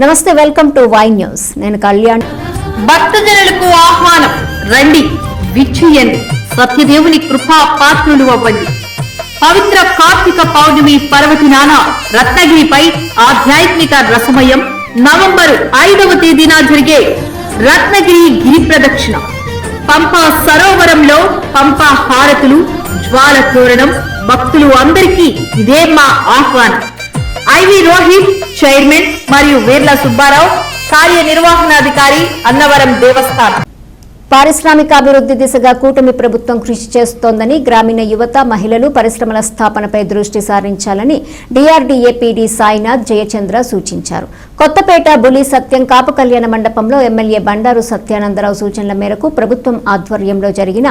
నమస్తే welcome to Y news. నేను కళ్యాణ్. భక్తజనులకు ఆహ్వానం రండి విచ్చుయండి సత్యదేవుని కృపా పాత్రులు అవ్వండి. పవిత్ర కార్తీక పౌర్ణమి పర్వదినాన రత్నగిరిపై ఆధ్యాత్మిక రసమయం నవంబర్ ఐదవ తేదీన జరిగే రత్నగిరి గిరి ప్రదక్షిణ. పంపా సరోవరంలో పంపా హారతులు జ్వాల తోరణం భక్తులు అందరికీ ఇదే మా ఆహ్వానం. ఐవి రోహిత్ చైర్మన్ మరియు వీర్ల సుబ్బారావు కార్యనిర్వహణాధికారి అన్నవరం దేవస్థానం. పారిశ్రామికాభివృద్ధి దిశగా కూటమి ప్రభుత్వం కృషి చేస్తోందని గ్రామీణ యువత మహిళలు పరిశ్రమల స్థాపనపై దృష్టి సారించాలని డీఆర్డీఏ పీడీ సాయినాథ్ జయచంద్ర సూచించారు. కొత్తపేట బులి సత్యం కాప కళ్యాణ మండపంలో ఎమ్మెల్యే బండారు సత్యానందరావు సూచనల మేరకు ప్రభుత్వం ఆధ్వర్యంలో జరిగిన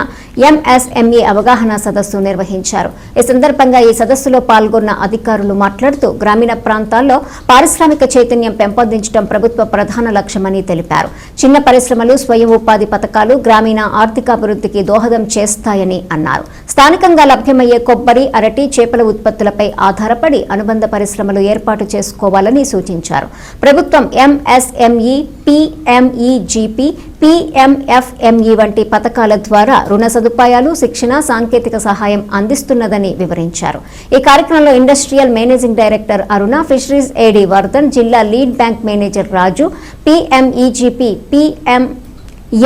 ఎంఎస్ఎంఈ అవగాహన సదస్సు నిర్వహించారు. ఈ సందర్భంగా ఈ సదస్సులో పాల్గొన్న అధికారులు మాట్లాడుతూ గ్రామీణ ప్రాంతాల్లో పారిశ్రామిక చైతన్యం పెంపొందించడం ప్రభుత్వ ప్రధాన లక్ష్యమని తెలిపారు. చిన్న పరిశ్రమలు స్వయం ఉపాధి పథకాలు గ్రామీణ ఆర్థికాభివృద్ధికి దోహదం చేస్తాయని అన్నారు. స్థానికంగా లభ్యమయ్యే కొబ్బరి అరటి చేపల ఉత్పత్తులపై ఆధారపడి అనుబంధ పరిశ్రమలు ఏర్పాటు చేసుకోవాలని సూచించారు. ప్రభుత్వం ఎంఎస్ఎంఈ పిఎంఈజీపీ పిఎంఎఫ్ఎంఈ వంటి పథకాల ద్వారా రుణ సదుపాయాలు శిక్షణ సాంకేతిక సహాయం అందిస్తున్నదని వివరించారు. ఈ కార్యక్రమంలో industrial managing director Aruna fisheries AD Vardhan జిల్లా lead bank manager Raju PMEGP PM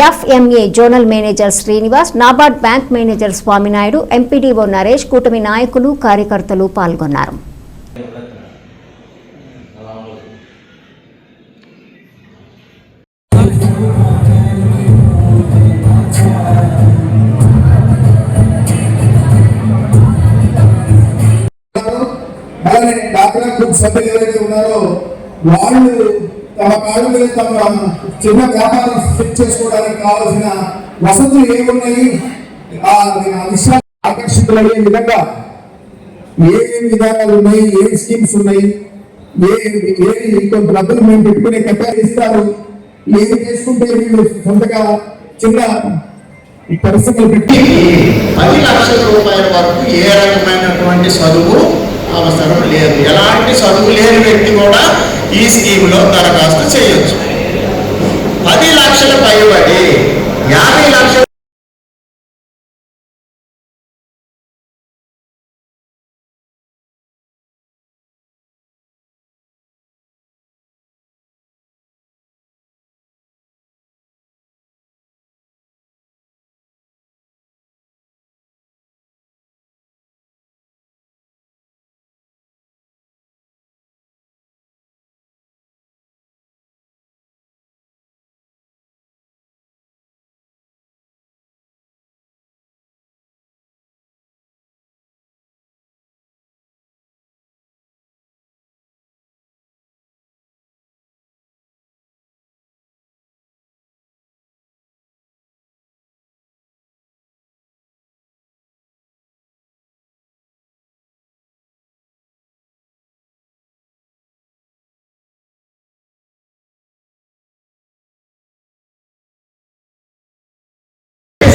FMA zonal manager Srinivas NABARD bank manager Swaminaidu MPDO Naresh కూటమి నాయకులు కార్యకర్తలు పాల్గొన్నారు. అలానే డాక్టర్ గ్రూప్ సభ్యులు ఎవరైతే ఉన్నారో వాళ్ళు తమ కాళ్ళ మీద తమ చిన్న వ్యాపారం ఫిట్ చేసుకోవడానికి కావాల్సిన వసతులు ఏమున్నాయి? ఆ ఆ విషయాలు ఆకర్షితులయ్యే విధంగా ఏ విధానాలు ఉన్నాయి? ఏ స్కీమ్స్ ఉన్నాయి? ఏ ఏ ఇంకో డబ్బులు మేము పెట్టుకునే కెపాసిటీ ఇస్తారు? ఏమి చేసుకుంటే వీళ్ళు సొంతగా చిన్న పరిస్థితులు పెట్టి పది లక్షల రూపాయల వరకు ఏ రకమైనటువంటి చదువు అవసరం లేదు. ఎలాంటి చదువు లేని వ్యక్తి కూడా ఈ స్కీమ్లో దరఖాస్తు చేయొచ్చు. పది లక్షల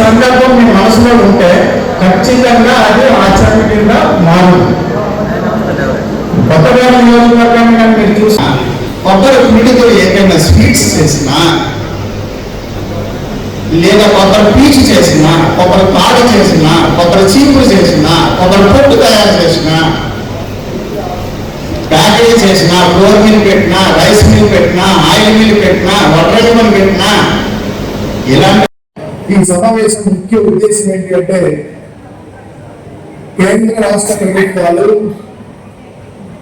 సందర్భం మీ మనసులో ఉంటే ఖచ్చితంగా అది ఆచరణ కింద మారుతుంది కొత్తగా నియోజకవర్గాన్ని కానీ మీరు చూసి కొబ్బరి పిండితో ఏదైనా స్వీట్స్ చేసినా లేదా కొబ్బరి పీచు చేసినా కొబ్బరి తాడు చేసినా కొబ్బరి చీపురు చేసినా కొబ్బరి పొట్టు తయారు చేసినా ప్యాకేజ్ చేసినా ఫ్లోర్ మిల్ పెట్టినా రైస్ మిల్ పెట్టినా ఆయిల్ మిల్ పెట్టినా వడ్రజ్ మిల్ పెట్టినా ఇలాంటి ఈ సమావేశం ముఖ్య ఉద్దేశం ఏంటి అంటే కేంద్ర రాష్ట్ర ప్రభుత్వాలు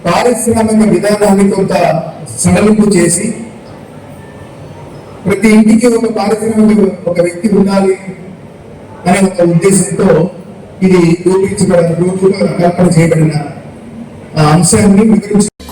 పారిశ్రామిక విధానాన్ని కొంత సడలింపు చేసి ప్రతి ఇంటికి ఒక పారిశ్రామిక ఒక వ్యక్తి ఉండాలి అనే ఒక ఉద్దేశంతో ఇది రూపించబడిన రూపంగా కల్పన చేయబడిన ఆ అంశాన్ని వివరించ